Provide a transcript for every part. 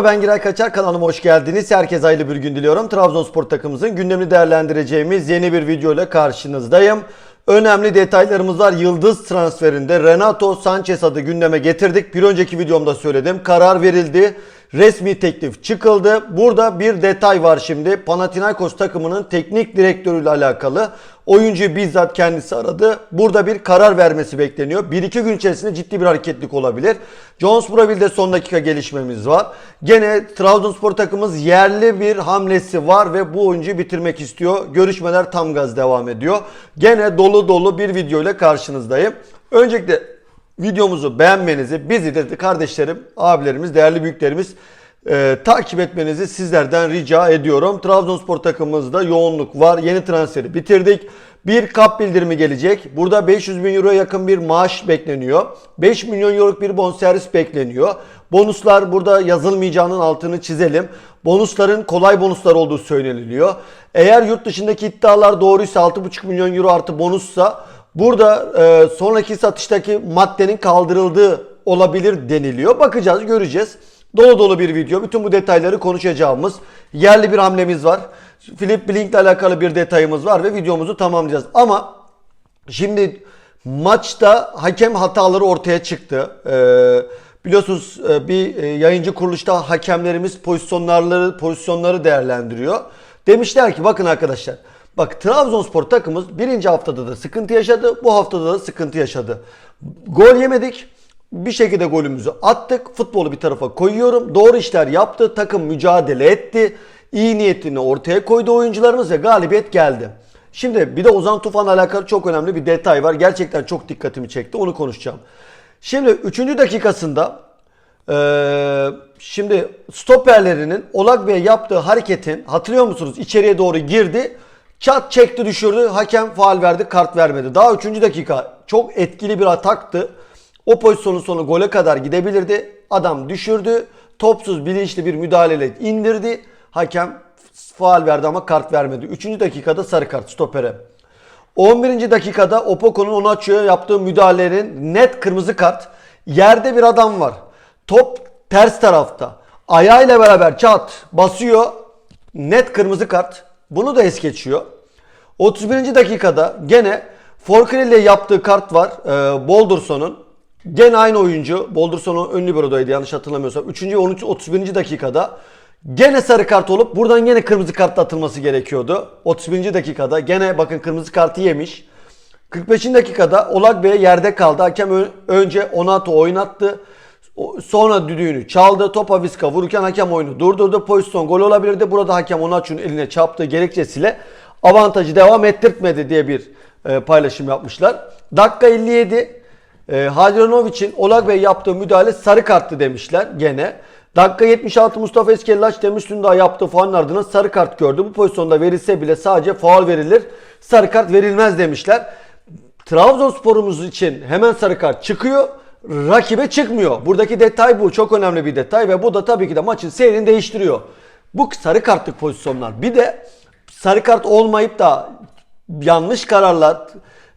Merhaba ben Giray Kaçar kanalıma hoş geldiniz. Herkese hayırlı bir gün diliyorum. Trabzonspor takımımızın gündemini değerlendireceğimiz yeni bir video ile karşınızdayım. Önemli detaylarımız var. Yıldız transferinde Renato Sanchez adı gündeme getirdik. Bir önceki videomda söyledim. Karar verildi. Resmi teklif çıkıldı. Burada bir detay var şimdi. Panathinaikos takımının teknik direktörüyle alakalı. Oyuncuyu bizzat kendisi aradı. Burada bir karar vermesi bekleniyor. 1-2 gün içerisinde ciddi bir hareketlik olabilir. Jones Braville'de son dakika gelişmemiz var. Gene Trabzonspor takımımız yerli bir hamlesi var ve bu oyuncuyu bitirmek istiyor. Görüşmeler tam gaz devam ediyor. Gene dolu dolu bir video ile karşınızdayım. Öncelikle videomuzu beğenmenizi, bizi de kardeşlerim, abilerimiz, değerli büyüklerimiz e, takip etmenizi sizlerden rica ediyorum. Trabzonspor takımımızda yoğunluk var. Yeni transferi bitirdik. Bir kap bildirimi gelecek. Burada 500 bin euroya yakın bir maaş bekleniyor. 5 milyon euroluk bir bonservis bekleniyor. Bonuslar burada yazılmayacağının altını çizelim. Bonusların kolay bonuslar olduğu söyleniliyor. Eğer yurt dışındaki iddialar doğruysa 6,5 milyon euro artı bonussa Burada e, sonraki satıştaki maddenin kaldırıldığı olabilir deniliyor. Bakacağız, göreceğiz. Dolu dolu bir video. Bütün bu detayları konuşacağımız yerli bir hamlemiz var. Philip Blink ile alakalı bir detayımız var ve videomuzu tamamlayacağız. Ama şimdi maçta hakem hataları ortaya çıktı. Ee, biliyorsunuz e, bir e, yayıncı kuruluşta hakemlerimiz pozisyonları pozisyonları değerlendiriyor. Demişler ki bakın arkadaşlar Bak Trabzonspor takımımız birinci haftada da sıkıntı yaşadı. Bu haftada da sıkıntı yaşadı. Gol yemedik. Bir şekilde golümüzü attık. Futbolu bir tarafa koyuyorum. Doğru işler yaptı. Takım mücadele etti. İyi niyetini ortaya koydu oyuncularımız ve galibiyet geldi. Şimdi bir de Ozan Tufan'la alakalı çok önemli bir detay var. Gerçekten çok dikkatimi çekti. Onu konuşacağım. Şimdi 3. dakikasında ee, şimdi stoperlerinin Olak Bey'e yaptığı hareketin hatırlıyor musunuz? İçeriye doğru girdi. Çat çekti düşürdü. Hakem faal verdi. Kart vermedi. Daha 3. dakika çok etkili bir ataktı. O pozisyonun sonu gole kadar gidebilirdi. Adam düşürdü. Topsuz bilinçli bir müdahaleyle indirdi. Hakem faal verdi ama kart vermedi. 3. dakikada sarı kart stopere. 11. dakikada Opoko'nun Onaçio'ya yaptığı müdahalenin net kırmızı kart. Yerde bir adam var. Top ters tarafta. Ayağıyla beraber çat basıyor. Net kırmızı kart. Bunu da es geçiyor. 31. dakikada gene Forkrel'le yaptığı kart var. E, Boldurson'un. Gene aynı oyuncu. Boldurson'un ön liberodaydı yanlış hatırlamıyorsam. 3. 13. 31. dakikada gene sarı kart olup buradan gene kırmızı kartla atılması gerekiyordu. 31. dakikada gene bakın kırmızı kartı yemiş. 45. dakikada Olak Bey yerde kaldı. Hakem ön- önce Onato oynattı. Sonra düdüğünü çaldı. Topa Viska vururken hakem oyunu durdurdu. Pozisyon gol olabilirdi. Burada hakem Onaçu'nun eline çarptığı gerekçesiyle avantajı devam ettirtmedi diye bir e, paylaşım yapmışlar. Dakika 57 e, Hadrianovic'in Olag Bey yaptığı müdahale sarı karttı demişler gene. Dakika 76 Mustafa Eskellaç Demirstü'nün daha yaptığı faulün ardından sarı kart gördü. Bu pozisyonda verilse bile sadece faul verilir. Sarı kart verilmez demişler. Trabzonsporumuz için hemen sarı kart çıkıyor. Rakibe çıkmıyor. Buradaki detay bu. Çok önemli bir detay ve bu da tabii ki de maçın seyrini değiştiriyor. Bu sarı kartlık pozisyonlar. Bir de sarı kart olmayıp da yanlış kararlar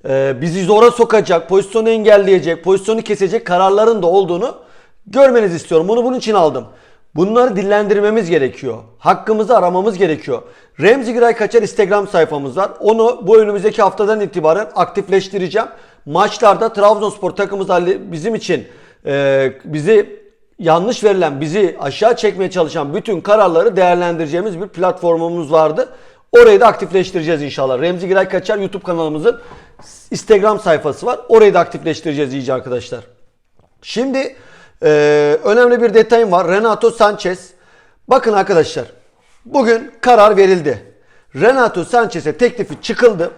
e, bizi zora sokacak, pozisyonu engelleyecek, pozisyonu kesecek kararların da olduğunu görmenizi istiyorum. Bunu bunun için aldım. Bunları dillendirmemiz gerekiyor. Hakkımızı aramamız gerekiyor. Remzi Giray Kaçar Instagram sayfamız var. Onu bu önümüzdeki haftadan itibaren aktifleştireceğim. Maçlarda Trabzonspor takımımız bizim için e, bizi yanlış verilen, bizi aşağı çekmeye çalışan bütün kararları değerlendireceğimiz bir platformumuz vardı. Orayı da aktifleştireceğiz inşallah. Remzi Giray Kaçar YouTube kanalımızın Instagram sayfası var. Orayı da aktifleştireceğiz iyice arkadaşlar. Şimdi e, önemli bir detayım var. Renato Sanchez. Bakın arkadaşlar. Bugün karar verildi. Renato Sanchez'e teklifi çıkıldı.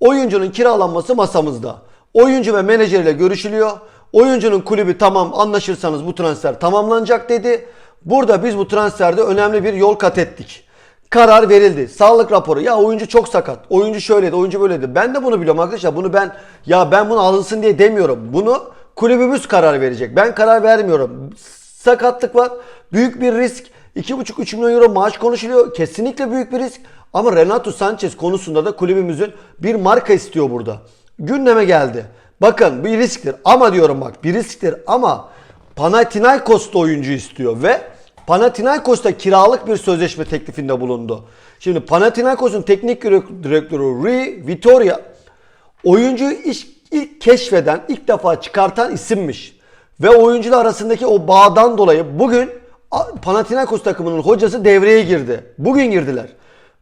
Oyuncunun kiralanması masamızda. Oyuncu ve menajeriyle görüşülüyor. Oyuncunun kulübü tamam anlaşırsanız bu transfer tamamlanacak dedi. Burada biz bu transferde önemli bir yol kat ettik. Karar verildi. Sağlık raporu. Ya oyuncu çok sakat. Oyuncu şöyleydi, oyuncu böyleydi. Ben de bunu biliyorum arkadaşlar. Bunu ben ya ben bunu alınsın diye demiyorum. Bunu kulübümüz karar verecek. Ben karar vermiyorum. Sakatlık var. Büyük bir risk. 2,5-3 milyon euro maaş konuşuluyor. Kesinlikle büyük bir risk. Ama Renato Sanchez konusunda da kulübümüzün bir marka istiyor burada. Gündeme geldi. Bakın bir risktir. Ama diyorum bak bir risktir ama Panathinaikos da oyuncu istiyor ve Panathinaikos'ta kiralık bir sözleşme teklifinde bulundu. Şimdi Panathinaikos'un teknik direktörü Rui Vitoria oyuncuyu ilk, keşfeden, ilk defa çıkartan isimmiş. Ve oyuncular arasındaki o bağdan dolayı bugün Panathinaikos takımının hocası devreye girdi. Bugün girdiler.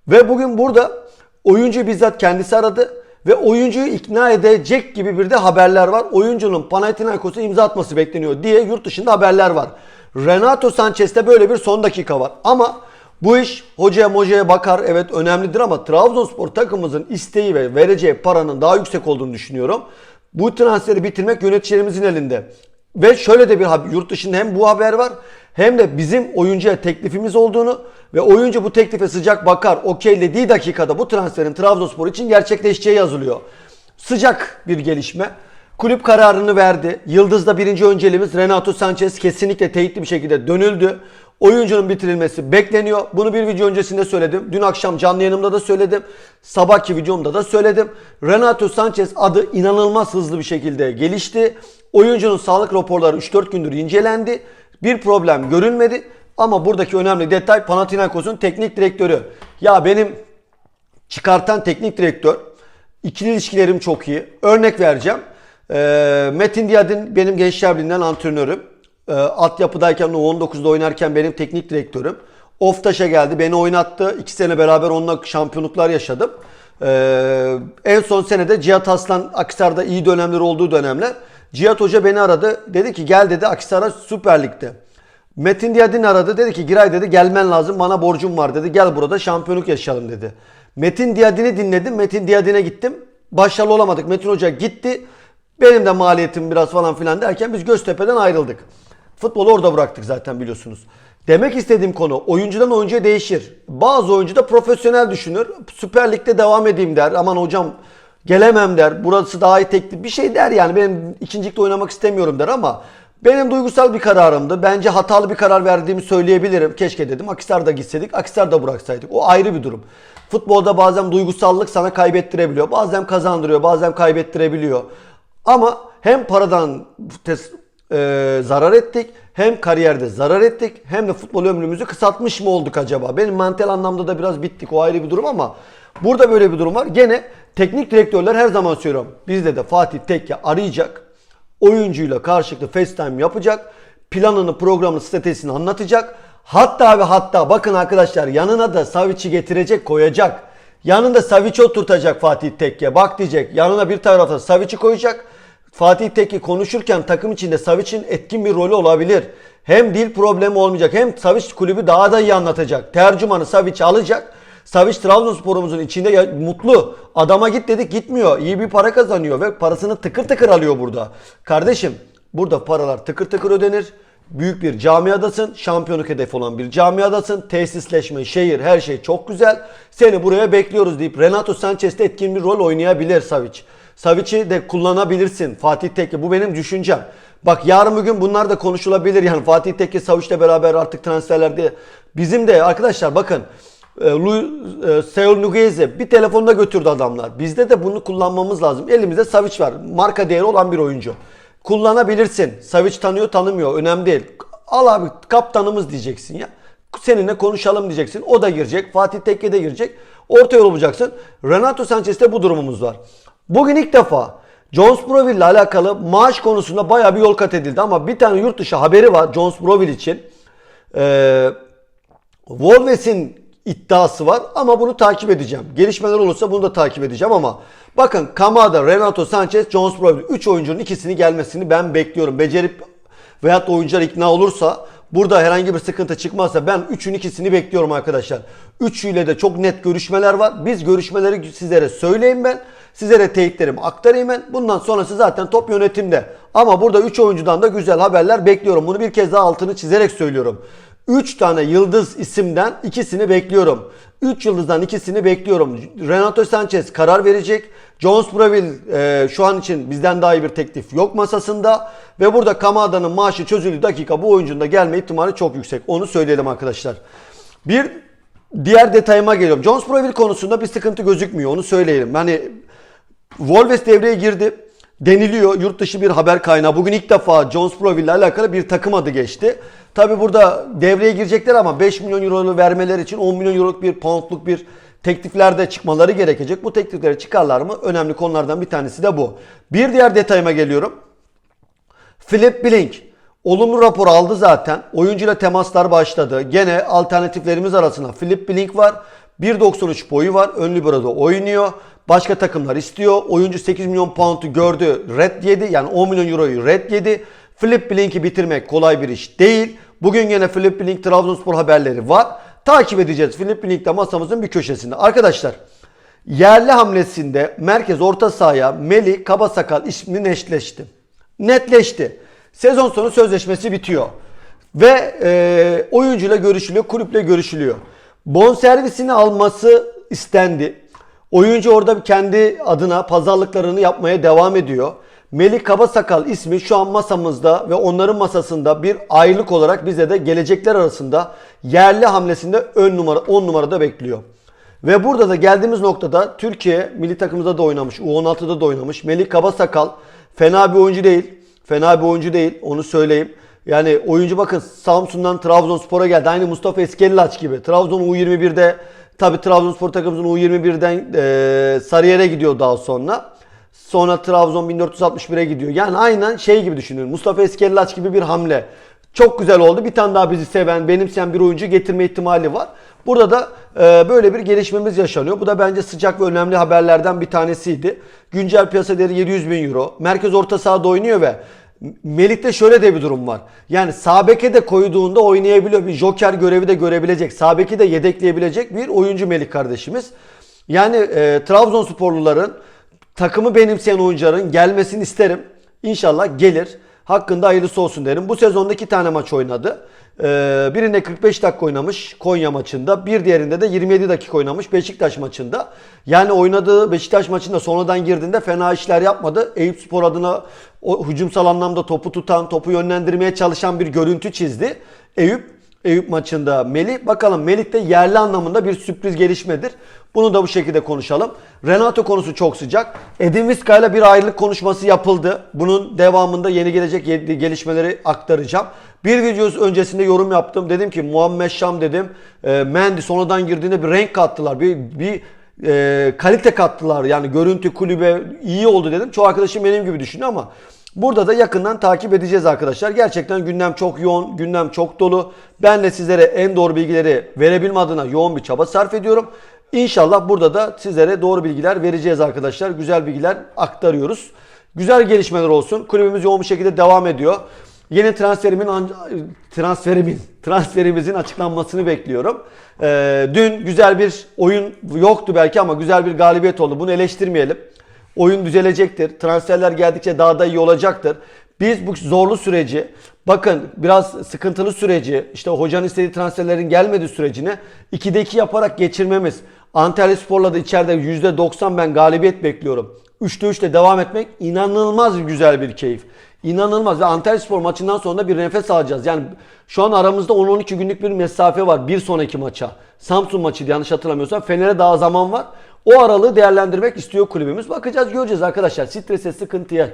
Ve bugün burada oyuncu bizzat kendisi aradı ve oyuncuyu ikna edecek gibi bir de haberler var. Oyuncunun Panathinaikos'a imza atması bekleniyor diye yurt dışında haberler var. Renato Sanchez'te böyle bir son dakika var. Ama bu iş hocaya mocaya bakar evet önemlidir ama Trabzonspor takımımızın isteği ve vereceği paranın daha yüksek olduğunu düşünüyorum. Bu transferi bitirmek yöneticilerimizin elinde. Ve şöyle de bir haber, yurt dışında hem bu haber var hem de bizim oyuncuya teklifimiz olduğunu ve oyuncu bu teklife sıcak bakar, okeylediği dakikada bu transferin Trabzonspor için gerçekleşeceği yazılıyor. Sıcak bir gelişme. Kulüp kararını verdi. Yıldız'da birinci önceliğimiz Renato Sanchez kesinlikle teyitli bir şekilde dönüldü. Oyuncunun bitirilmesi bekleniyor. Bunu bir video öncesinde söyledim. Dün akşam canlı yanımda da söyledim. Sabahki videomda da söyledim. Renato Sanchez adı inanılmaz hızlı bir şekilde gelişti. Oyuncunun sağlık raporları 3-4 gündür incelendi. Bir problem görülmedi. Ama buradaki önemli detay Panathinaikos'un teknik direktörü. Ya benim çıkartan teknik direktör. İkili ilişkilerim çok iyi. Örnek vereceğim. Ee, Metin Diyadin benim Gençler Birliği'nden antrenörüm. Ee, altyapıdayken U19'da oynarken benim teknik direktörüm. Oftaş'a geldi beni oynattı. İki sene beraber onunla şampiyonluklar yaşadım. Ee, en son senede Cihat Aslan Akisar'da iyi dönemler olduğu dönemler. Cihat Hoca beni aradı. Dedi ki gel dedi Akisar'a Süper Lig'de. Metin Diyadin aradı. Dedi ki Giray dedi gelmen lazım bana borcum var dedi. Gel burada şampiyonluk yaşayalım dedi. Metin Diyadin'i dinledim. Metin Diyadin'e gittim. Başarılı olamadık. Metin Hoca gitti. Benim de maliyetim biraz falan filan derken biz Göztepe'den ayrıldık. Futbolu orada bıraktık zaten biliyorsunuz. Demek istediğim konu oyuncudan oyuncuya değişir. Bazı oyuncu da profesyonel düşünür. Süper Lig'de devam edeyim der. Aman hocam gelemem der. Burası daha iyi teklif. Bir şey der yani. Benim ikincilikte oynamak istemiyorum der ama benim duygusal bir kararımdı. Bence hatalı bir karar verdiğimi söyleyebilirim. Keşke dedim. Akisar'da gitseydik. Akisar'da bıraksaydık. O ayrı bir durum. Futbolda bazen duygusallık sana kaybettirebiliyor. Bazen kazandırıyor. Bazen kaybettirebiliyor. Ama hem paradan e, zarar ettik hem kariyerde zarar ettik hem de futbol ömrümüzü kısaltmış mı olduk acaba? Benim mental anlamda da biraz bittik o ayrı bir durum ama burada böyle bir durum var. Gene teknik direktörler her zaman söylüyorum. Bizde de Fatih Tekke arayacak. Oyuncuyla karşılıklı FaceTime yapacak. Planını, programını, stratejisini anlatacak. Hatta ve hatta bakın arkadaşlar yanına da Savic'i getirecek, koyacak. Yanında Savic'i oturtacak Fatih Tekke. Bak diyecek. Yanına bir tarafta Savic'i koyacak. Fatih Tekke konuşurken takım içinde Savic'in etkin bir rolü olabilir. Hem dil problemi olmayacak hem Savic kulübü daha da iyi anlatacak. Tercümanı Savic alacak. Savic Trabzonspor'umuzun içinde ya, mutlu. Adama git dedik gitmiyor. İyi bir para kazanıyor ve parasını tıkır tıkır alıyor burada. Kardeşim burada paralar tıkır tıkır ödenir. Büyük bir camiadasın. Şampiyonluk hedefi olan bir camiadasın. Tesisleşme, şehir her şey çok güzel. Seni buraya bekliyoruz deyip Renato Sanchez'te etkin bir rol oynayabilir Savic. Savic'i de kullanabilirsin Fatih Tekke. Bu benim düşüncem. Bak yarın bugün bunlar da konuşulabilir. Yani Fatih Tekke Savic'le beraber artık transferlerde. Bizim de arkadaşlar bakın e, e, Seul Nugeze bir telefonda götürdü adamlar. Bizde de bunu kullanmamız lazım. Elimizde Savic var. Marka değeri olan bir oyuncu. Kullanabilirsin. Savic tanıyor tanımıyor. Önemli değil. Al abi kaptanımız diyeceksin ya. Seninle konuşalım diyeceksin. O da girecek. Fatih Tekke de girecek. Orta yol bulacaksın. Renato Sanchez'te bu durumumuz var. Bugün ilk defa Jones Broville ile alakalı maaş konusunda baya bir yol kat edildi ama bir tane yurt dışı haberi var Jones Broville için. Ee, Wolves'in iddiası var ama bunu takip edeceğim. Gelişmeler olursa bunu da takip edeceğim ama bakın Kamada, Renato Sanchez, Jones Broville 3 oyuncunun ikisini gelmesini ben bekliyorum. Becerip veyahut da oyuncular ikna olursa burada herhangi bir sıkıntı çıkmazsa ben 3'ün ikisini bekliyorum arkadaşlar. Üçüyle de çok net görüşmeler var. Biz görüşmeleri sizlere söyleyeyim ben. Sizlere teyitlerimi aktarayım ben. Bundan sonrası zaten top yönetimde. Ama burada 3 oyuncudan da güzel haberler bekliyorum. Bunu bir kez daha altını çizerek söylüyorum. 3 tane yıldız isimden ikisini bekliyorum. 3 yıldızdan ikisini bekliyorum. Renato Sanchez karar verecek. Jones Braville e, şu an için bizden daha iyi bir teklif yok masasında. Ve burada Kamada'nın maaşı çözüldüğü dakika bu oyuncunun da gelme ihtimali çok yüksek. Onu söyleyelim arkadaşlar. Bir diğer detayıma geliyorum. Jones Braville konusunda bir sıkıntı gözükmüyor. Onu söyleyelim. Hani Wolves devreye girdi. deniliyor. Yurt dışı bir haber kaynağı. Bugün ilk defa Jonesboro ile alakalı bir takım adı geçti. Tabi burada devreye girecekler ama 5 milyon euro vermeleri için 10 milyon euroluk bir poundluk bir tekliflerde çıkmaları gerekecek. Bu tekliflere çıkarlar mı? Önemli konulardan bir tanesi de bu. Bir diğer detayıma geliyorum. Philip Blink olumlu rapor aldı zaten. Oyuncuyla temaslar başladı. Gene alternatiflerimiz arasında Philip Blink var. 1.93 boyu var. Ön libero'da oynuyor. Başka takımlar istiyor. Oyuncu 8 milyon pound'u gördü. Red yedi. Yani 10 milyon euroyu red yedi. Philip Blink'i bitirmek kolay bir iş değil. Bugün gene Philip Blink Trabzonspor haberleri var. Takip edeceğiz. Philip Blink de masamızın bir köşesinde. Arkadaşlar yerli hamlesinde merkez orta sahaya Meli Kabasakal ismi netleşti. Netleşti. Sezon sonu sözleşmesi bitiyor. Ve e, oyuncuyla görüşülüyor, kulüple görüşülüyor. Bonservisini alması istendi. Oyuncu orada kendi adına pazarlıklarını yapmaya devam ediyor. Melih Kabasakal ismi şu an masamızda ve onların masasında bir aylık olarak bize de gelecekler arasında yerli hamlesinde ön numara 10 numarada bekliyor. Ve burada da geldiğimiz noktada Türkiye milli takımımızda da oynamış, U16'da da oynamış. Melih Kabasakal fena bir oyuncu değil. Fena bir oyuncu değil onu söyleyeyim. Yani oyuncu bakın Samsun'dan Trabzonspor'a geldi. Aynı Mustafa Eskellaç gibi. Trabzon U21'de tabi Trabzonspor takımımızın U21'den e, Sarıyer'e gidiyor daha sonra. Sonra Trabzon 1461'e gidiyor. Yani aynen şey gibi düşünüyorum. Mustafa Eskellaç gibi bir hamle. Çok güzel oldu. Bir tane daha bizi seven, benimseyen bir oyuncu getirme ihtimali var. Burada da e, böyle bir gelişmemiz yaşanıyor. Bu da bence sıcak ve önemli haberlerden bir tanesiydi. Güncel piyasa değeri 700 bin euro. Merkez orta sahada oynuyor ve Melih'te şöyle de bir durum var. Yani Sabek'e de koyduğunda oynayabiliyor. Bir joker görevi de görebilecek. Sabek'i de yedekleyebilecek bir oyuncu Melih kardeşimiz. Yani e, Trabzonsporluların takımı benimseyen oyuncuların gelmesini isterim. İnşallah gelir. Hakkında hayırlısı olsun derim. Bu sezonda iki tane maç oynadı. Ee, birinde 45 dakika oynamış Konya maçında. Bir diğerinde de 27 dakika oynamış Beşiktaş maçında. Yani oynadığı Beşiktaş maçında sonradan girdiğinde fena işler yapmadı. Eyüp Spor adına o hücumsal anlamda topu tutan, topu yönlendirmeye çalışan bir görüntü çizdi. Eyüp Eyüp maçında Melih. Bakalım Melih de yerli anlamında bir sürpriz gelişmedir. Bunu da bu şekilde konuşalım. Renato konusu çok sıcak. Edin Visca ile bir ayrılık konuşması yapıldı. Bunun devamında yeni gelecek gelişmeleri aktaracağım. Bir video öncesinde yorum yaptım. Dedim ki Muhammed Şam dedim. E, Mendy sonradan girdiğinde bir renk kattılar. Bir, bir e, kalite kattılar. Yani görüntü kulübe iyi oldu dedim. Çoğu arkadaşım benim gibi düşünüyor ama Burada da yakından takip edeceğiz arkadaşlar. Gerçekten gündem çok yoğun, gündem çok dolu. Ben de sizlere en doğru bilgileri verebilme adına yoğun bir çaba sarf ediyorum. İnşallah burada da sizlere doğru bilgiler vereceğiz arkadaşlar. Güzel bilgiler aktarıyoruz. Güzel gelişmeler olsun. Kulübümüz yoğun bir şekilde devam ediyor. Yeni transferimin transferimin transferimizin açıklanmasını bekliyorum. Ee, dün güzel bir oyun yoktu belki ama güzel bir galibiyet oldu. Bunu eleştirmeyelim. Oyun düzelecektir. Transferler geldikçe daha da iyi olacaktır. Biz bu zorlu süreci bakın biraz sıkıntılı süreci işte hocanın istediği transferlerin gelmediği sürecini 2'de 2 yaparak geçirmemiz. Antalya Spor'la da içeride %90 ben galibiyet bekliyorum. 3'te 3'te devam etmek inanılmaz güzel bir keyif. İnanılmaz ve Antalya Spor maçından sonra da bir nefes alacağız. Yani şu an aramızda 10-12 günlük bir mesafe var bir sonraki maça. Samsun maçıydı yanlış hatırlamıyorsam. Fener'e daha zaman var. O aralığı değerlendirmek istiyor kulübümüz. Bakacağız göreceğiz arkadaşlar. Strese sıkıntıya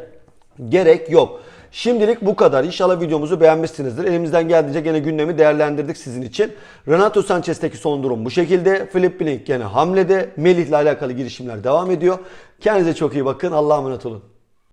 gerek yok. Şimdilik bu kadar. İnşallah videomuzu beğenmişsinizdir. Elimizden geldiğince gene gündemi değerlendirdik sizin için. Renato Sanchez'teki son durum bu şekilde. Philip Blink gene hamlede. Melih ile alakalı girişimler devam ediyor. Kendinize çok iyi bakın. Allah'a emanet olun.